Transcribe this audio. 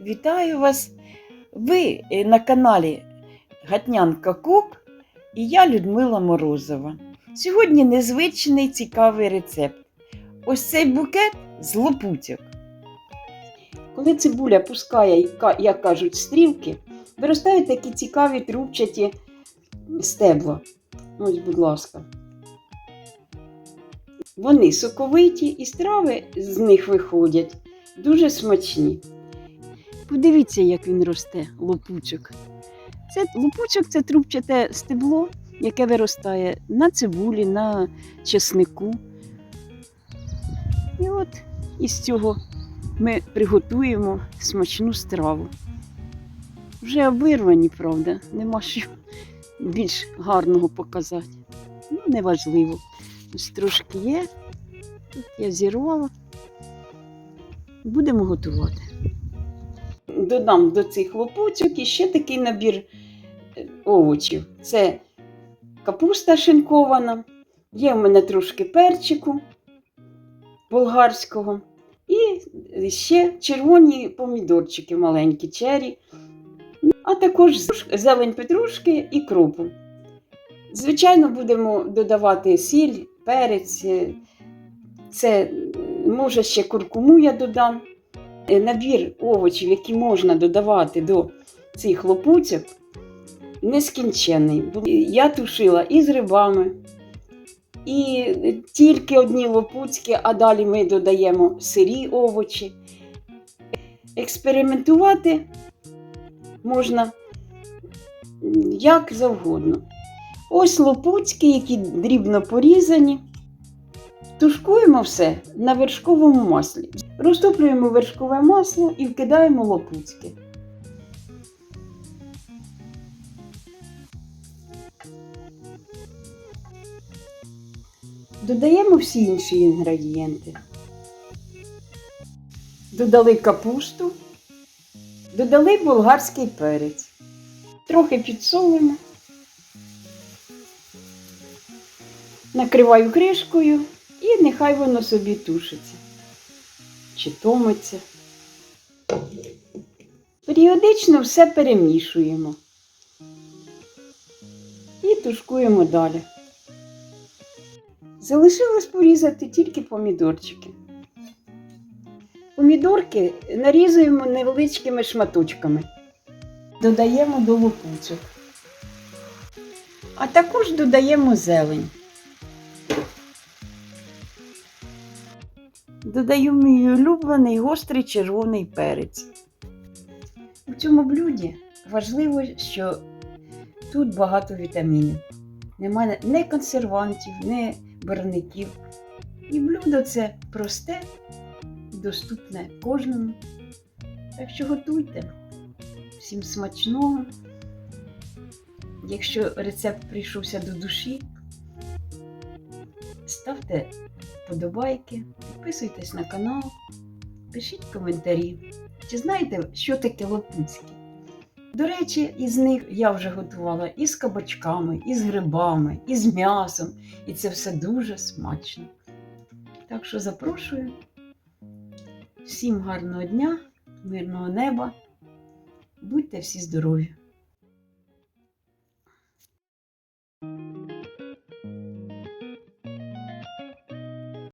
Вітаю вас! Ви е, на каналі Гатнянка Кук і я Людмила Морозова. Сьогодні незвичний цікавий рецепт. Ось цей букет з лопутьок. Коли цибуля пускає, як кажуть, стрілки, виростають такі цікаві трубчаті стебла. Ось, будь ласка. Вони соковиті і страви з них виходять дуже смачні. Подивіться, як він росте, лопучок. Це лопучок це трубчате стебло, яке виростає на цибулі, на чеснику. І от із цього ми приготуємо смачну страву. Вже обірвані, правда, нема що більш гарного показати. Ну, неважливо. Ось трошки є. Я зірвала. Будемо готувати. Додам до цих лопутьок і ще такий набір е, овочів. Це капуста шинкована, є в мене трошки перчику болгарського. І ще червоні помідорчики маленькі, чері, а також зелень петрушки і кропу. Звичайно, будемо додавати сіль, перець. е, Це може ще куркуму я додам. Е, Набір овочів, які можна додавати до цих лопуцьок, нескінчений. Бо Я тушила і з грибами, і тільки одні лопуцькі, а далі ми додаємо сирі овочі. Експериментувати можна як завгодно. Ось лопуцькі, які дрібно порізані. Тушкуємо все на вершковому маслі. Розтоплюємо вершкове масло і вкидаємо лопуцьки. Додаємо всі інші інгредієнти. Додали капусту, додали болгарський перець. Трохи підсолимо. Накриваю кришкою і нехай воно собі тушиться чи томиться. Періодично все перемішуємо і тушкуємо далі. Залишилось порізати тільки помідорчики. Помідорки нарізуємо невеличкими шматочками. Додаємо до лопучок. А також додаємо зелень. Додаю мій улюблений гострий червоний перець. У цьому блюді важливо, що тут багато вітамінів. Немає ні консервантів, ні барвників. І блюдо це просте, доступне кожному. Так що готуйте. Всім смачного. Якщо рецепт прийшовся до душі, ставте вподобайки, підписуйтесь на канал, пишіть коментарі. Чи знаєте, що таке лопуцькі? До речі, із них я вже готувала і з кабачками, і з грибами, і з м'ясом. І це все дуже смачно. Так що запрошую. Всім гарного дня, мирного неба. Будьте всі здорові!